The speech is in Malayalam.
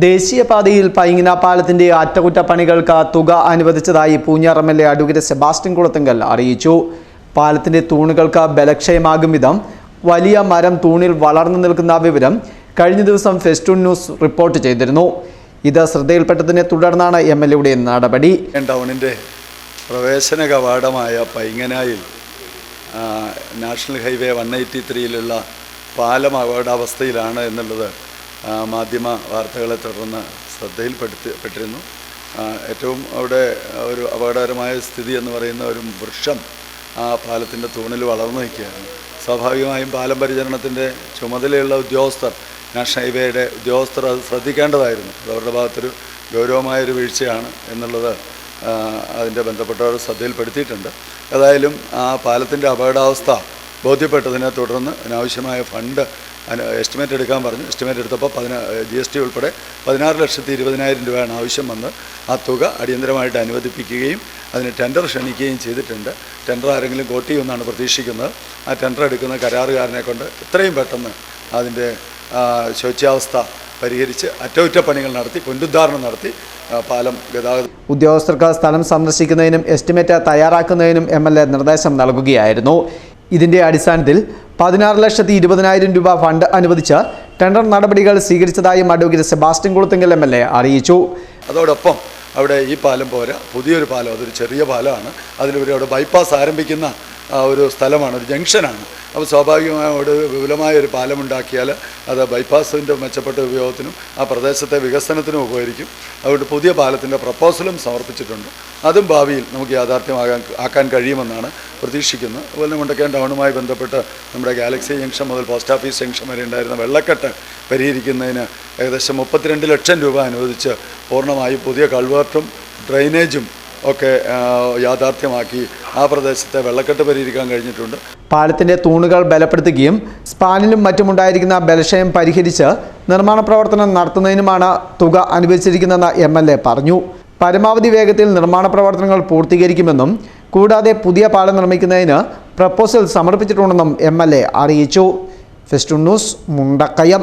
ദേശീയപാതയിൽ പൈങ്ങിന പാലത്തിന്റെ അറ്റകുറ്റപ്പണികൾക്ക് തുക അനുവദിച്ചതായി Poonjar M L A advocate Sebastian Kulathunkal അറിയിച്ചു. പാലത്തിന്റെ തൂണുകൾക്ക് ബലക്ഷയമാകും വിധം വലിയ മരം തൂണിൽ വളർന്നു നിൽക്കുന്ന വിവരം കഴിഞ്ഞ ദിവസം ഫെസ്റ്റൂൺ ന്യൂസ് റിപ്പോർട്ട് ചെയ്തിരുന്നു. ഇത് ശ്രദ്ധയിൽപ്പെട്ടതിനെ തുടർന്നാണ് എം എൽ എയുടെ നടപടി. ടൗണിന്റെ പ്രവേശന കവാടമായ പൈങ്ങനായിൽ നാഷണൽ ഹൈവേ വൺ എയ്റ്റി ത്രീയിലുള്ള പാലം അപകടാവസ്ഥയിലാണ് എന്നുള്ളത് മാധ്യമ വാർത്തകളെ തുടർന്ന് ശ്രദ്ധയിൽപ്പെടുത്തി ഏറ്റവും അവിടെ ഒരു അപകടകരമായ സ്ഥിതി എന്ന് പറയുന്ന ഒരു വൃക്ഷം ആ പാലത്തിന്റെ തൂണിൽ വളർന്നു നിൽക്കുകയാണ്. സ്വാഭാവികമായും പാലം പരിചരണത്തിന്റെ ചുമതലയുള്ള ഉദ്യോഗസ്ഥർ നാഷണൽ ഹൈവേയുടെ ഉദ്യോഗസ്ഥർ അത് ശ്രദ്ധിക്കേണ്ടതായിരുന്നു. അത് അവരുടെ ഭാഗത്തൊരു ഗൗരവമായൊരു വീഴ്ചയാണ് എന്നുള്ളത് അതിന്റെ ബന്ധപ്പെട്ടവർ ശ്രദ്ധയിൽപ്പെടുത്തിയിട്ടുണ്ട്. ഏതായാലും ആ പാലത്തിന്റെ അപകടാവസ്ഥ ബോധ്യപ്പെട്ടതിനെ തുടർന്ന് അതിനാവശ്യമായ ഫണ്ട് എസ്റ്റിമേറ്റ് എടുക്കാൻ പറഞ്ഞു. എസ്റ്റിമേറ്റ് എടുത്തപ്പോൾ പതിനാ ജി എസ് ടി ഉൾപ്പെടെ പതിനാറ് ലക്ഷത്തി ഇരുപതിനായിരം രൂപയാണ് ആവശ്യം വന്ന് ആ തുക അടിയന്തരമായിട്ട് അനുവദിപ്പിക്കുകയും അതിന് ടെൻഡർ ക്ഷണിക്കുകയും ചെയ്തിട്ടുണ്ട്. ടെൻഡർ ആരെങ്കിലും കോട്ടി ചെയ്യുമെന്നാണ് പ്രതീക്ഷിക്കുന്നത്. ആ ടെൻഡർ എടുക്കുന്ന കരാറുകാരനെ കൊണ്ട് എത്രയും പെട്ടെന്ന് അതിന്റെ ശോച്യാവസ്ഥ പരിഹരിച്ച് അറ്റകുറ്റപ്പണികൾ നടത്തി പുനരുദ്ധാരണം നടത്തി പാലം ഗതാഗത ഉദ്യോഗസ്ഥർക്ക് സ്ഥലം സന്ദർശിക്കുന്നതിനും എസ്റ്റിമേറ്റ് തയ്യാറാക്കുന്നതിനും എം നിർദ്ദേശം നൽകുകയായിരുന്നു. ഇതിന്റെ അടിസ്ഥാനത്തിൽ പതിനാറ് ലക്ഷത്തി ഇരുപതിനായിരം രൂപ ഫണ്ട് അനുവദിച്ച് ടെൻഡർ നടപടികൾ സ്വീകരിച്ചതായും advocate Sebastian Kulathunkal M L A അറിയിച്ചു. അതോടൊപ്പം അവിടെ ഈ പാലം പോരാ. പുതിയൊരു പാലം അതൊരു ചെറിയ പാലമാണ്. അതിലൂടെ അവിടെ ബൈപ്പാസ് ആരംഭിക്കുന്ന ഒരു സ്ഥലമാണ് ഒരു ജംഗ്ഷനാണ്. അപ്പോൾ സ്വാഭാവികമായും അവിടെ വിപുലമായ ഒരു പാലം ഉണ്ടാക്കിയാൽ അത് ബൈപ്പാസിന്റെ മെച്ചപ്പെട്ട ഉപയോഗത്തിനും ആ പ്രദേശത്തെ വികസനത്തിനും ഉപകരിക്കും. അതുകൊണ്ട് പുതിയ പാലത്തിന്റെ പ്രപ്പോസലും സമർപ്പിച്ചിട്ടുണ്ട്. അതും ഭാവിയിൽ നമുക്ക് യാഥാർത്ഥ്യമാകാൻ ആക്കാൻ കഴിയുമെന്നാണ് പ്രതീക്ഷിക്കുന്നത് അതുപോലെ മുണ്ടക്കയം ടൗണുമായി ബന്ധപ്പെട്ട് നമ്മുടെ ഗാലക്സി ജംഗ്ഷൻ മുതൽ പോസ്റ്റ് ഓഫീസ് ജംഗ്ഷൻ വരെ ഉണ്ടായിരുന്ന വെള്ളക്കെട്ട് പരിഹരിക്കുന്നതിന് ഏകദേശം മുപ്പത്തിരണ്ട് ലക്ഷം രൂപ അനുവദിച്ച് പൂർണമായും പുതിയ കൾവേർട്ടും ഡ്രെയിനേജും ഒക്കെ യാഥാർത്ഥ്യമാക്കി ആ പ്രദേശത്തെ വെള്ളക്കെട്ട് പരിഹരിക്കാൻ കഴിഞ്ഞിട്ടുണ്ട്. പാലത്തിന്റെ തൂണുകൾ ബലപ്പെടുത്തുകയും സ്പാനിലും മറ്റുമുണ്ടായിരിക്കുന്ന ബലക്ഷയം പരിഹരിച്ച് നിർമ്മാണ പ്രവർത്തനം നടത്തുന്നതിനുമാണ് തുക അനുവദിച്ചിരിക്കുന്നതെന്ന് എം പറഞ്ഞു. പരമാവധി വേഗത്തിൽ നിർമ്മാണ പ്രവർത്തനങ്ങൾ പൂർത്തീകരിക്കുമെന്നും കൂടാതെ പുതിയ പാലം നിർമ്മിക്കുന്നതിന് പ്രപ്പോസൽ സമർപ്പിച്ചിട്ടുണ്ടെന്നും എം അറിയിച്ചു. First news Mundakayam.